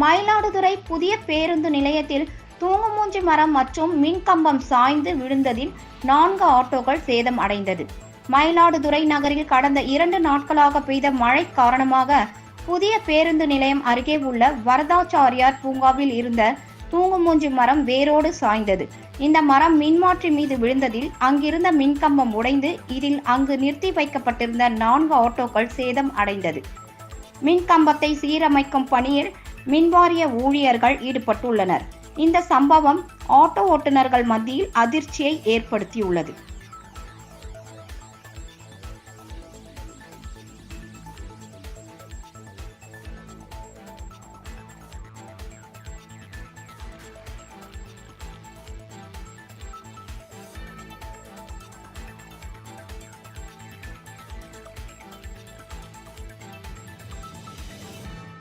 மயிலாடுதுறை புதிய பேருந்து நிலையத்தில் தூங்குமூஞ்சி மரம் மற்றும் மின்கம்பம் சாய்ந்து விழுந்ததில் நான்கு ஆட்டோக்கள் சேதம் அடைந்தது. மயிலாடுதுறை நகரில் கடந்த இரண்டு நாட்களாக பெய்த மழை காரணமாக புதிய பேருந்து நிலையம் அருகே உள்ள வரதாச்சாரியார் பூங்காவில் இருந்த தூங்குமூஞ்சி மரம் வேரோடு சாய்ந்தது. இந்த மரம் மின்மாற்றி மீது விழுந்ததில் அங்கிருந்த மின்கம்பம் உடைந்து இதில் அங்கு நிறுத்தி வைக்கப்பட்டிருந்த நான்கு ஆட்டோக்கள் சேதம் அடைந்தது. மின்கம்பத்தை சீரமைக்கும் பணியில் மின்வாரிய ஊழியர்கள் ஈடுபட்டுள்ளனர். இந்த சம்பவம் ஆட்டோ ஓட்டுநர்கள் மத்தியில் அதிர்ச்சியை ஏற்படுத்தியுள்ளது.